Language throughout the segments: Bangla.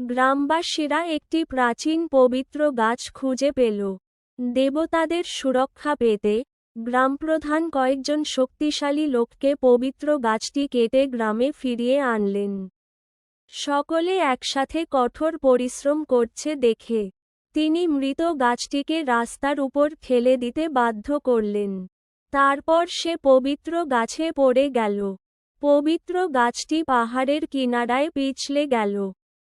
গ্রামবাসীরা একটি প্রাচীন পবিত্র গাছ খুঁজে পেল। দেবতাদের সুরক্ষা পেতে গ্রামপ্রধান কয়েকজন শক্তিশালী লোককে পবিত্র গাছটি কেটে গ্রামে ফিরিয়ে আনলেন। সকলে একসাথে কঠোর পরিশ্রম করছে দেখে তিনি মৃত গাছটিকে রাস্তার উপর ফেলে দিতে বাধ্য করলেন। তারপর সে পবিত্র গাছে পড়ে গেল। পবিত্র গাছটি পাহাড়ের কিনারায় পিছলে গেল।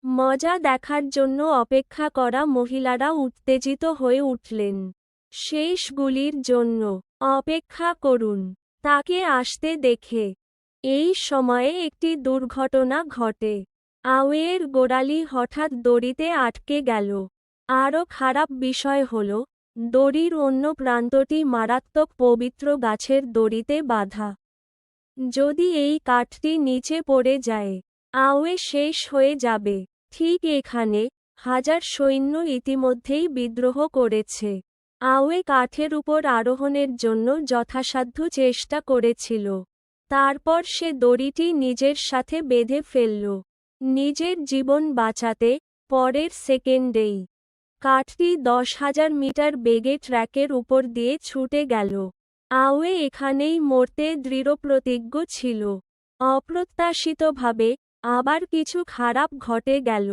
মজা দেখার জন্য অপেক্ষা করা মহিলারা উত্তেজিত হয়ে উঠলেন। শেষগুলির জন্য অপেক্ষা করুন, তাকে আসতে দেখে। এই সময়ে একটি দুর্ঘটনা ঘটে। আওয়ের গোড়ালি হঠাৎ দড়িতে আটকে গেল। আরও খারাপ বিষয় হল, দড়ির অন্য প্রান্তটি মারাত্মক পবিত্র গাছের দড়িতে বাঁধা। যদি এই কাঠটি নিচে পড়ে যায় আওয়ে শেষ হয়ে যাবে। ঠিক এখানে হাজার সৈন্য ইতিমধ্যেই বিদ্রোহ করেছে। আওয়ে কাঠের উপর আরোহণের জন্য যথাসাধ্য চেষ্টা করেছিল। তারপর সে দড়িটি নিজের সাথে বেঁধে ফেলল। নিজের জীবন বাঁচাতে পরের সেকেন্ডেই কাঠটি দশ হাজার মিটার বেগে ট্র্যাকের উপর দিয়ে ছুটে গেল। আওয়ে এখানেই মরতে দৃঢ়প্রতিজ্ঞ ছিল। অপ্রত্যাশিতভাবে আবার কিছু খারাপ ঘটে গেল।